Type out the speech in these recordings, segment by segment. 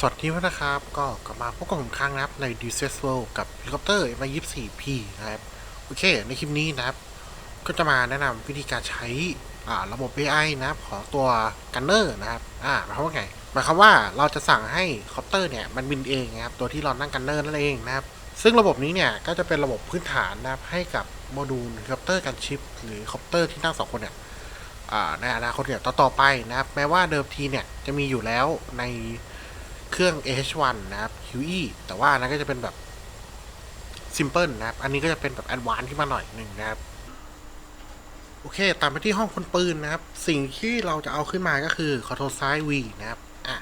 สวัสดีนะครับ ก็กลับมาพบกับผมครั้งนะครับ ใน d c s World กับเฮลิคอปเตอร์มา 24P นะครับ โอเค ในคลิปนี้นะครับ ก็จะมาแนะนำวิธีการใช้ระบบ AI นะครับ ของตัวกันเนอร์นะครับ อ่าหมายความว่าไงหมายความว่าเราจะสั่งให้คอปเตอร์เนี่ย มันบินเองนะครับ ตัวที่เรานั่งกันเนอร์นั่นเองนะครับ ซึ่งระบบนี้เนี่ย ก็จะเป็นระบบพื้นฐานนะครับ ให้กับโมดูลเฮลิคอปเตอร์กันชิป หรือคอปเตอร์ที่นั่งสองคนเนี่ยในอนาคตเนี่ยต่อๆไปนะครับ แม้ว่าเดิมทีเนี่ยจะมีอยู่แล้วใน เครื่อง H1 นะครับ QE แต่ว่านั้นก็จะเป็นแบบ Simple นะครับ อันนี้ก็จะเป็นแบบ Advanced ขึ้นมาหน่อยหนึ่งนะครับ โอเค ตามไปที่ห้องคนปืนนะครับ สิ่งที่เราจะเอาขึ้นมาก็คือ Control ซ้าย V นะครับ อะ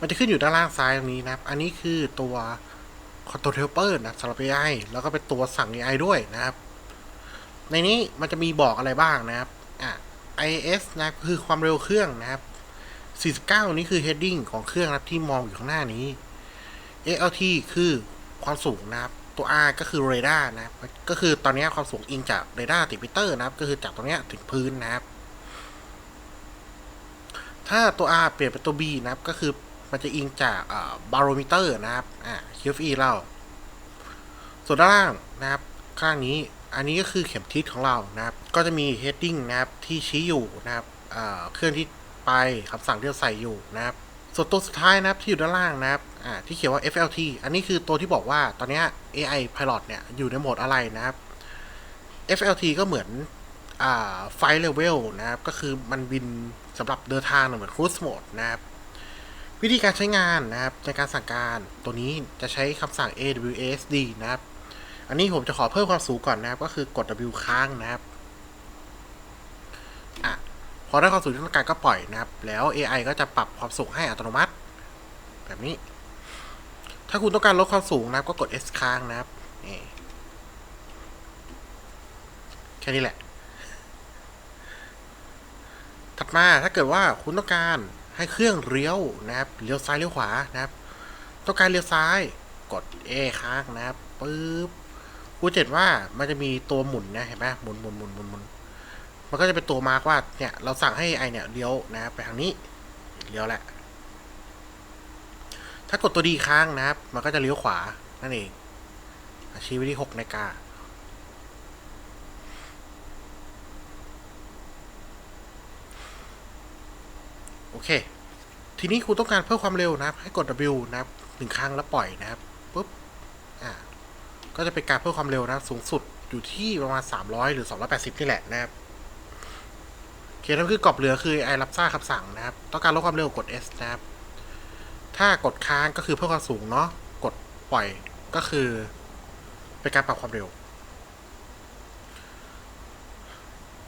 มันจะขึ้นอยู่ด้านล่างซ้ายตรงนี้นะครับ อันนี้คือตัว Control Helper นะสำหรับ AI แล้วก็เป็นตัวสั่ง AI ด้วยนะครับ ในนี้มันจะมีบอกอะไรบ้างนะครับอะ IS นะคือความเร็วเครื่องนะครับ 49 นี่คือ heading ของเครื่องนะครับที่มองอยู่ข้างหน้านี้ ALT คือความสูงนะครับ ตัว R ก็คือ radar นะครับ ก็คือตอนนี้ความสูงอิงจาก radar ติดมิเตอร์นะครับ ก็คือจากตรงนี้ถึงพื้นนะครับ ถ้าตัว R เปลี่ยนเป็นตัว B นะครับ ก็คือมันจะอิงจากอ่า barometer นะครับ อ่า QFE เรา ส่วนด้านล่างนะครับ ข้างนี้ อันนี้ก็คือเข็มทิศของเรานะครับ ก็จะมี heading นะครับที่ชี้อยู่นะครับเครื่องที่ ไปคำสั่งที่เราใส่อยู่นะครับ ส่วนตัวสุดท้ายนะครับที่อยู่ด้านล่างนะครับอ่าที่เขียนว่า FLT อันนี้คือตัวที่บอกว่าตอนนี้ AI Pilot เนี่ยอยู่ในโหมดอะไรนะครับ FLT ก็เหมือนอ่าไฟเลเวลนะครับ ก็คือมันบินสำหรับเดินทางเหมือน cruise mode นะครับ วิธีการใช้งานนะครับในการสั่งการตัวนี้จะใช้คำสั่ง AWSD นะครับ อันนี้ผมจะขอเพิ่มความสูงก่อนนะครับ ก็คือกด W ค้างนะครับ พอได้ความสูงที่ต้องการก็ปล่อยนะครับ แล้ว AI ก็จะปรับความสูงให้อัตโนมัติ แบบนี้ ถ้าคุณต้องการลดความสูงนะครับ ก็กด S ค้างนะครับนี่แค่นี้แหละ ถัดมาถ้าเกิดว่าคุณต้องการให้เครื่องเลี้ยวนะครับเลี้ยวซ้ายเลี้ยวขวานะครับ ต้องการเลี้ยวซ้ายกด A ค้างนะครับปึ๊บกูเจ็ดว่ามันจะมีตัวหมุนนะเห็นไหมหมุนหมุนหมุนหมุนหมุน มันก็จะเป็นตัวมาร์กว่าเนี่ยเราสั่งให้ไอเนี่ยเลี้ยวนะไปทางนี้เลี้ยวแหละ ถ้ากดตัวดีค้างนะครับ มันก็จะเลี้ยวขวานั่นเองอชี้ไปที่หกนาฬิกาโอเค ทีนี้คุณต้องการเพิ่มความเร็วนะครับ ให้กด W นะครับหนึ่งครั้งแล้วปล่อยนะครับปุ๊บอ่าก็จะเป็นการเพิ่มความเร็วนะครับสูงสุดอยู่ที่ประมาณ 300 หรือ 280 นี่แหละนะครับ เคนั่นคือกรอบเหลือคือไอรับทราบคำสั่งนะครับ ต้องการลดความเร็วกด S นะครับ ถ้ากดค้างก็คือเพิ่มความสูงเนาะ กดปล่อยก็คือเป็นการปรับความเร็ว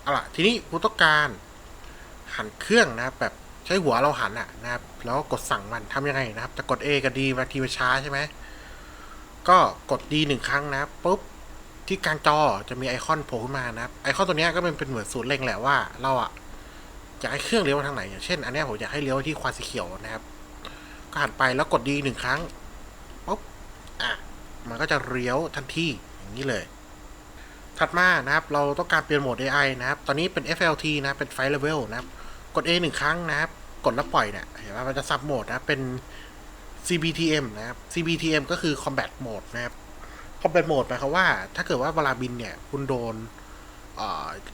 เอาล่ะ ทีนี้คุณต้องการหันเครื่องนะครับ แบบใช้หัวเราหันอะนะครับ แล้วกดสั่งมันทำยังไงนะครับจะกด A กับ D บางทีมันช้าใช่ไหม ก็กด D หนึ่งครั้งนะปุ๊บที่กลางจอจะมีไอคอนโผล่ขึ้นมานะครับ ไอคอนตัวนี้ก็เป็นเป็นเหมือนศูนย์เล็งแหละว่าเราอะ อยากให้เครื่องเลี้ยวมาทางไหนอย่างเช่น อันนี้ผมอยากให้เลี้ยวที่ควานสีเขียวนะครับ ก็หันไปแล้วกด D หนึ่งครั้งปุ๊บอะมันก็จะเลี้ยวทันทีอย่างนี้เลย ถัดมานะครับ เราต้องการเปลี่ยนโหมด AI นะครับ ตอนนี้เป็น FLT นะเป็น Flight Level นะครับ กด A หนึ่งครั้งนะครับ กดแล้วปล่อยเนี่ยเห็นว่ามันจะซับโหมดนะเป็น CBTM นะครับ CBTM ก็คือ Combat Mode นะครับ Combat Mode หมายความว่า ถ้าเกิดว่าเวลาบินเนี่ย คุณโดน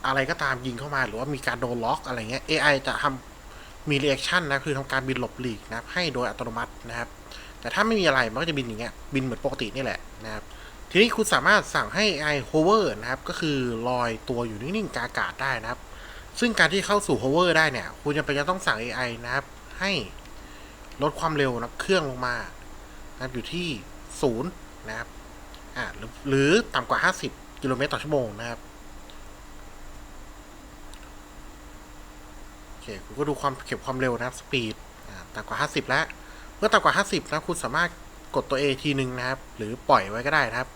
อะไรก็ตามยิงเข้ามา หรือว่ามีการโดนล็อกอะไรเงี้ย AI จะทำมี reaction นะคือทำการบินหลบหลีกนะครับให้โดยอัตโนมัตินะครับ แต่ถ้าไม่มีอะไรมันก็จะบินอย่างเงี้ยบินเหมือนปกตินี่แหละนะครับทีนี้คุณสามารถสั่งให้ AI hover นะครับ ก็คือลอยตัวอยู่นิ่งๆกลางอากาศได้นะครับ ซึ่งการที่เข้าสู่ hover ได้เนี่ย คุณจำเป็นจะต้องสั่ง AI นะครับ ให้ลดความเร็วนะเครื่องลงมานะครับอยู่ที่ศูนย์นะครับอ่าหรือหรือต่ำกว่า 50 กิโลเมตรต่อชั่วโมงนะครับ โอ เคคุณก็ดูความเก็บความเร็วนะครับสปีดต่ำกว่า 50 แล้ว เมื่อต่ำกว่า 50 นะคุณสามารถกดตัว A ทีหนึ่งนะครับ หรือปล่อยไว้ก็ได้นะครับ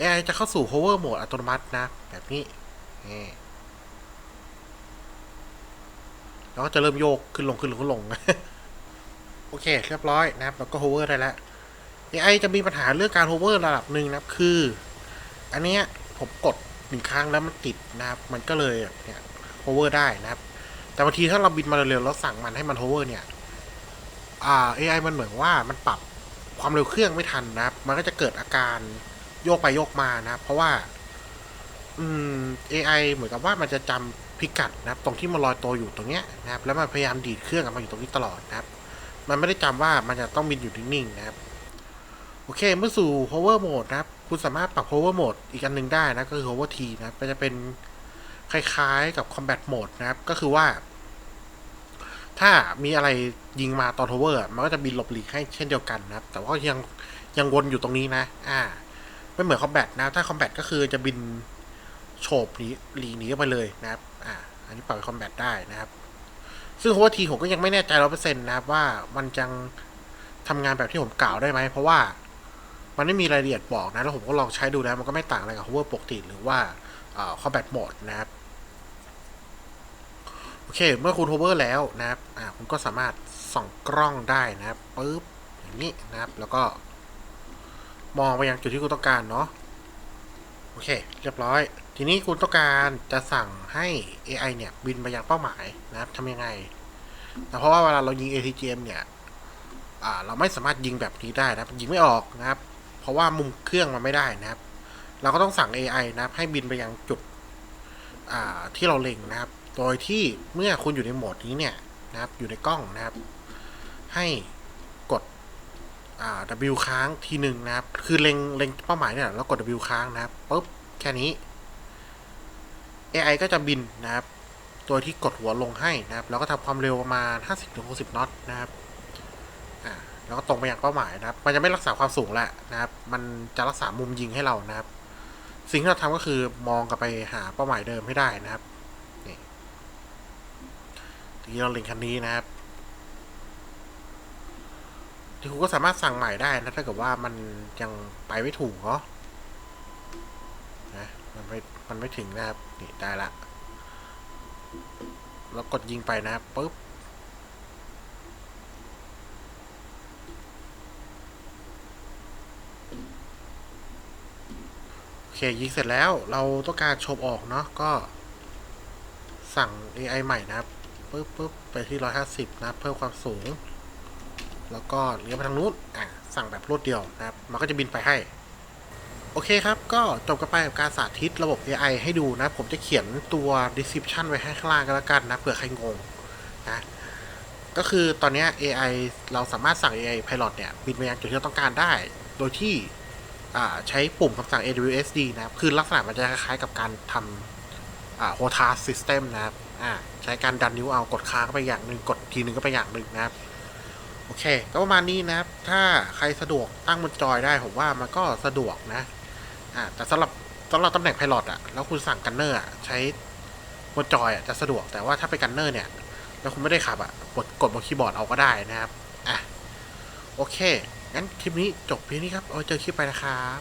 AI จะเข้าสู่ hover mode อัตโนมัตินะ แบบนี้แล้วก็จะเริ่มโยกขึ้นลงขึ้นลงขึ้นลง โอเค เรียบร้อยนะครับ แล้วก็ hover ได้แล้ว AI จะมีปัญหาเรื่องการ hover ระดับหนึ่งนะครับ คือ อันนี้ผมกดหนึ่งครั้งแล้วมันติดนะครับ มันก็เลยเนี่ย hover ได้นะครับ แต่บางทีถ้าเราบินมาเร็วๆแล้วสั่งมันให้มันโ hover เนี่ย อ่า AI มันเหมือนว่ามันปรับความเร็วเครื่องไม่ทันนะครับ มันก็จะเกิดอาการโยกไปโยกมานะครับเพราะว่า อืม AI เหมือนกับว่ามันจะจำพิกัดนะครับ ตรงที่มันลอยตัวอยู่ตรงเนี้ยนะครับ แล้วมันพยายามดีดเครื่องกับมาอยู่ตรงนี้ตลอดนะครับ มันไม่ได้จำว่ามันจะต้องบินอยู่นิ่งๆนะครับ โอเค เมื่อสู่ power mode นะครับ คุณสามารถปรับ power mode อีกอันหนึ่งได้นะ ก็คือ power T นะครับก็จะเป็น คล้ายๆกับ combat mode นะครับ ก็คือว่า ถ้ามีอะไรยิงมาตอน power อะมันก็จะบินหลบหลีกให้เช่นเดียวกันนะครับ แต่ว่ายังยังวนอยู่ตรงนี้นะ อ่า ไม่เหมือน combat นะ ถ้า combat ก็คือจะบินโฉบหนีหลีกหนีไปเลยนะครับ อ่า อันนี้ปรับเป็น combat ได้นะครับ ซึ่ง power T ผมก็ยังไม่แน่ใจร้อเปอร์เซ็นต์นะครับว่ามันยังทำงานแบบที่ผมกล่าวได้ไหม เพราะว่ามันไม่มีรายละเอียดบอกนะ แล้วผมก็ลองใช้ดูแล้ว มันก็ไม่ต่างอะไรกับ hover ปกติหรือว่าเอ่อ combat mode นะครับ โอเค เมื่อคุณ hover แล้วนะครับอ่าคุณก็สามารถส่องกล้องได้นะครับปึ๊บอย่างนี้นะครับ แล้วก็ มองไปยังจุดที่คุณต้องการเนาะโอเค เรียบร้อย ทีนี้คุณต้องการจะสั่งให้ AI เนี่ย บินไปยังเป้าหมายนะครับทำยังไงแต่เพราะว่าเวลาเรายิง ATGM เนี่ยเราไม่สามารถยิงแบบนี้ได้นะครับยิงไม่ออกนะครับ เพราะว่ามุมเครื่องมันไม่ได้นะครับ เราก็ต้องสั่ง AI นะครับ ให้บินไปยังจุดที่เราเล็งนะครับ โดยที่เมื่อคุณอยู่ในโหมดนี้เนี่ยนะครับ อยู่ในกล้องนะครับ ให้กดอ่า W ค้างทีหนึ่งนะครับ คือเล็งเล็งเป้าหมายเนี่ยแล้วกด W ค้างนะครับปุ๊บแค่นี้ AI ก็จะบินนะครับโดยที่กดหัวลงให้นะครับ แล้วก็ทำความเร็วประมาณ 50-60น็อตนะครับอ่าแล้วก็ตรงไปยังเป้าหมายนะครับ มันจะไม่รักษาความสูงแหละนะครับ มันจะรักษามุมยิงให้เรานะครับ สิ่งที่เราทำก็คือมองกลับไปหาเป้าหมายเดิมให้ได้นะครับ นี้เราเล็งคันนี้นะครับที่คุณก็สามารถสั่งใหม่ได้นะถ้าเกิดว่ามันยังไปไม่ถูกเนาะนะมันไม่มันไม่ถึงนะครับนี่ได้ละแล้วกดยิงไปนะครับปุ๊บโอเคยิงเสร็จแล้วเราต้องการโชบออกเนาะก็สั่ง AI ใหม่นะครับ ปึ๊บปึ๊บไปที่150นะครับเพิ่มความสูง แล้วก็เลี้ยวไปทางนู้นอะสั่งแบบรวดเดียวนะครับ มันก็จะบินไปให้ โอเคครับ ก็จบกันไปกับการสาธิตระบบ AI ให้ดูนะ ผมจะเขียนตัว description ไว้ให้ข้างล่างก็แล้วกันนะเผื่อใครงงนะก็คือตอนนี้ AI เราสามารถสั่ง AI Pilot เนี่ย บินไปยังจุดที่เราต้องการได้ โดยที่ใช้ปุ่มคำสั่ง AWSD นะครับ คือลักษณะมันจะคล้ายๆกับการทำอ่า HOTAS System นะครับ อ่าใช้การดันนิ้วเอากดค้างก็ไปอย่างหนึ่งกดทีหนึ่งก็ไปอย่างหนึ่งนะครับ โอเค ก็ประมาณนี้นะครับ ถ้าใครสะดวกตั้งบนจอยได้ผมว่ามันก็สะดวกนะอ่าแต่สำหรับสำหรับตำแหน่ง Pilot อะแล้วคุณสั่งกันเนอร์อะใช้บนจอยอะจะสะดวกแต่ว่าถ้าไปกันเนอร์เนี่ย แล้วคุณไม่ได้ขับอะกดกดบนคีย์บอร์ดเอาก็ได้นะครับอะโอเคงั้นคลิปนี้จบเพียงนี้ครับเอาเจอคลิปไปนะครับ